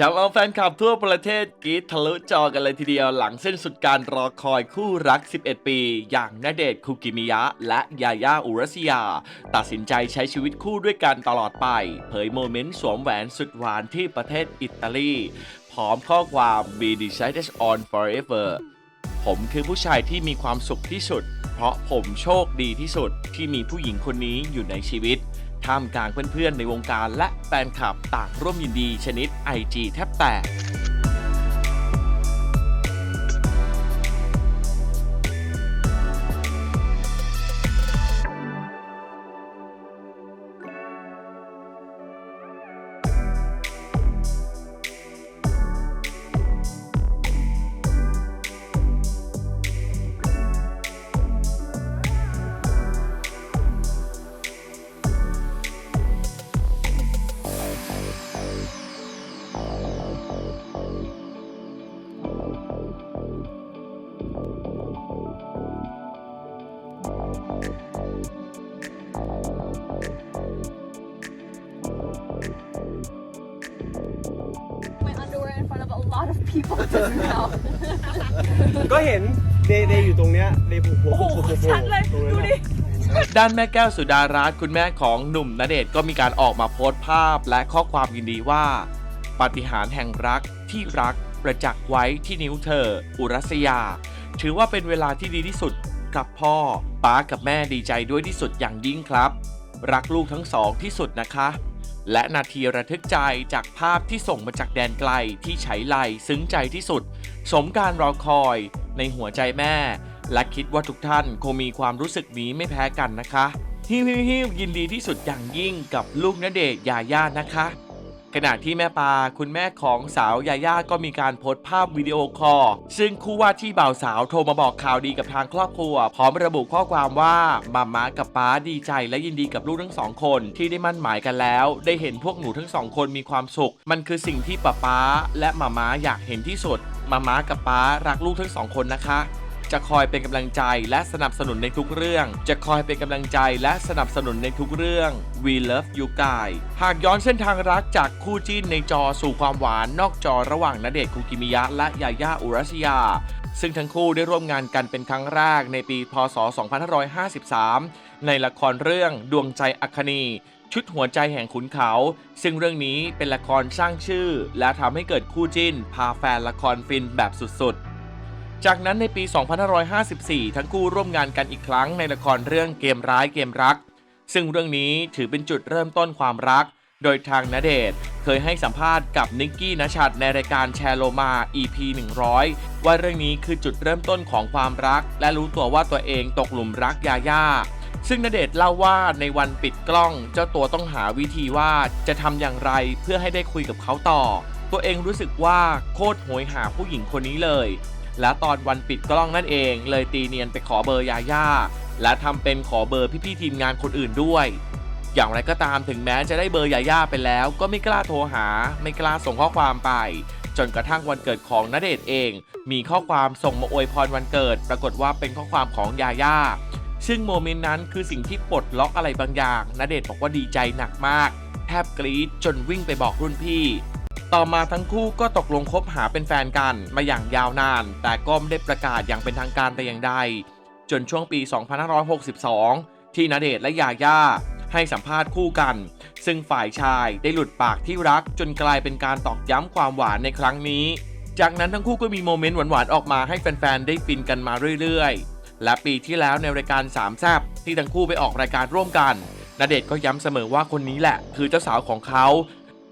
จำเอาแฟนคลับทั่วประเทศกรีดทะลุจอกันเลยทีเดียวหลังเส้นสุดการรอคอยคู่รัก 11 ปี อย่างณเดชน์คุกิมิยะ และยาย่าอุรัสยา ตัดสินใจใช้ชีวิตคู่ด้วยกันตลอดไป เผยโมเมนต์สวมแหวนสุดหวานที่ประเทศอิตาลี พร้อมข้อความ be decided on forever ผมคือผู้ชายที่มีความสุขที่สุด เพราะผมโชคดีที่สุดที่มีผู้หญิงคนนี้อยู่ในชีวิต ท่ามกลางเพื่อนๆในวงการและแฟนคลับต่างร่วมยินดีชนิด IG แทบแตก lot of people just now ก็เห็นเดย์เดย์อยู่ตรงเนี้ยเดย์ผูกหัวโอ้โหผูกหัวผูกหัวชัดเลยตรงนั้นดูดิน่ะด้านแม่แก้วสุดารัตน์คุณแม่ของหนุ่มณเดชน์ก็มีการออกมาโพสต์ภาพและข้อความยินดีว่า ปาฏิหาริย์แห่งรักที่รักประจักษ์ไว้ที่นิ้วเธอ อุรัสยา ถือว่าเป็นเวลาที่ดีที่สุดกับพ่อป้ากับแม่ดีใจด้วยที่สุดอย่างยิ่งครับ รักลูกทั้งสองที่สุดนะคะ และนาทีระทึกใจจากภาพที่ส่งมาจากแดนไกลที่ใช้ไลซึ้งใจที่สุด สมการรอคอย ในหัวใจแม่ และคิดว่าทุกท่านคงมีความรู้สึกนี้ไม่แพ้กันนะคะฮิวฮิวฮิวยินดีที่สุดอย่างยิ่งกับลูกณเดชน์ยาย่านะคะ ขณะที่แม่ปาคุณแม่ของสาวยาย่าก็มีการโพสต์ภาพวิดีโอคอลซึ่งคู่ว่าที่บ่าวสาวโทรมาบอกข่าวดีกับทางครอบครัว พร้อมระบุข้อความว่ามาม่ากับป้าดีใจและยินดีกับลูกทั้งสองคนที่ได้มั่นหมายกันแล้ว ได้เห็นพวกหนูทั้งสองคนมีความสุข มันคือสิ่งที่ป้าป้าและมาม่าอยากเห็นที่สุดมาม่ากับป้ารักลูกทั้งสองคนนะคะ จะคอยเป็นกำลังใจและสนับสนุนในทุกเรื่อง จะคอยเป็นกำลังใจและสนับสนุนในทุกเรื่อง We love you guys หากย้อนเส้นทางรักจากคู่จิ้นในจอสู่ความหวานนอกจอระหว่างณเดชน์คุกิมิยะและยาย่าอุรัสยา ซึ่งทั้งคู่ได้ร่วมงานกันเป็นครั้งแรกในปี พศ 2553 ในละครเรื่องดวงใจอัคคณีชุดหัวใจแห่งขุนเขา ซึ่งเรื่องนี้เป็นละครสร้างชื่อ และทำให้เกิดคู่จิ้น พาแฟนละครฟินแบบสุดๆ จากนั้นในปี 2554 ทั้งคู่ร่วมงานกันอีกครั้งในละครเรื่องเกมร้ายเกมรัก ซึ่งเรื่องนี้ถือเป็นจุดเริ่มต้นความรัก โดยทางณเดชน์เคยให้สัมภาษณ์กับนิกกี้นชัดในรายการแชร์โลมา EP 100 ว่าเรื่องนี้คือจุดเริ่มต้นของความรัก และรู้ตัวว่าตัวเองตกหลุมรักยาย่าซึ่งณเดชน์เล่าว่าในวันปิดกล้อง เจ้าตัวต้องหาวิธีว่าจะทำอย่างไรเพื่อให้ได้คุยกับเขาต่อ ตัวเองรู้สึกว่าโคตรโหยหาผู้หญิงคนนี้เลย และตอนวันปิดกล้องนั่นเอง เลยตีเนียนไปขอเบอร์ยาย่า และทำเป็นขอเบอร์พี่ๆทีมงานคนอื่นด้วย อย่างไรก็ตามถึงแม้จะได้เบอร์ยาย่าไปแล้ว ก็ไม่กล้าโทรหา ไม่กล้าส่งข้อความไป จนกระทั่งวันเกิดของณเดชน์เอง มีข้อความส่งมาอวยพรวันเกิด ปรากฏว่าเป็นข้อความของยาย่าซึ่งโมเมนต์นั้นคือสิ่งที่ปลดล็อกอะไรบางอย่างณเดชน์บอกว่าดีใจหนักมาก แทบกรี๊ดจนวิ่งไปบอกรุ่นพี่ ต่อมาทั้งคู่ก็ตกลงคบหาเป็นแฟนกันมาอย่างยาวนาน แต่ก็ไม่ได้ประกาศอย่างเป็นทางการแต่อย่างใด จนช่วงปี 2562 ที่ณเดชน์และยาย่าให้สัมภาษณ์คู่กัน ซึ่งฝ่ายชายได้หลุดปากที่รักจนกลายเป็นการตอกย้ำความหวานในครั้งนี้ จากนั้นทั้งคู่ก็มีโมเมนต์หวานๆออกมาให้แฟนๆได้ฟินกันมาเรื่อยๆ และปีที่แล้วในรายการสามแซบที่ทั้งคู่ไปออกรายการร่วมกันณเดชน์ก็ย้ำเสมอว่าคนนี้แหละ คือเจ้าสาวของเขา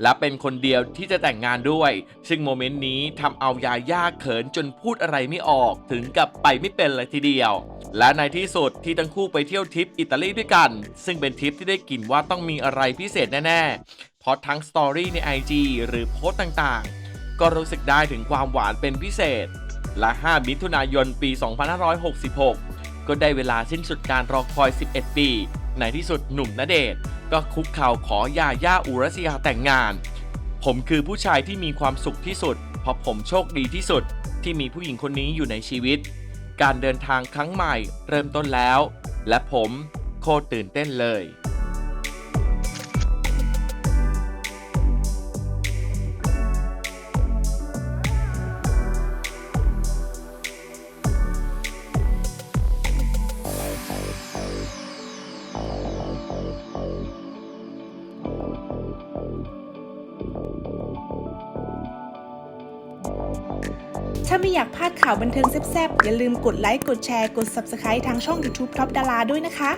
และเป็นคนเดียวที่จะแต่งงานด้วย ซึ่งโมเมนต์นี้ทำเอายาย่าเขินจนพูดอะไรไม่ออก ถึงกับไปไม่เป็นเลยทีเดียว และในที่สุดที่ทั้งคู่ไปเที่ยวทริปอิตาลีด้วยกัน ซึ่งเป็นทริปที่ได้กลิ่นว่าต้องมีอะไรพิเศษแน่ๆ เพราะทั้งสตอรี่ใน IG หรือโพสต์ต่างๆ ก็รู้สึกได้ถึงความหวานเป็นพิเศษ และ 5 มิถุนายนปี 2566 ก็ได้เวลาสิ้นสุดการรอคอย 11 ปี ในที่สุดหนุ่มณเดชน์ก็คุกเข่าขอยาย่าอุรัสยาแต่งงาน ผมคือผู้ชายที่มีความสุขที่สุด เพราะผมโชคดีที่สุดที่มีผู้หญิงคนนี้อยู่ในชีวิต การเดินทางครั้งใหม่เริ่มต้นแล้ว และผมโคตรตื่นเต้นเลยาไม่อยากพลาดข่าวบันเทิงแซ่บๆ อย่าลืมกดไลค์ กดแชร์ กด Subscribe ทางช่อง YouTube Top ดาราด้วยนะคะ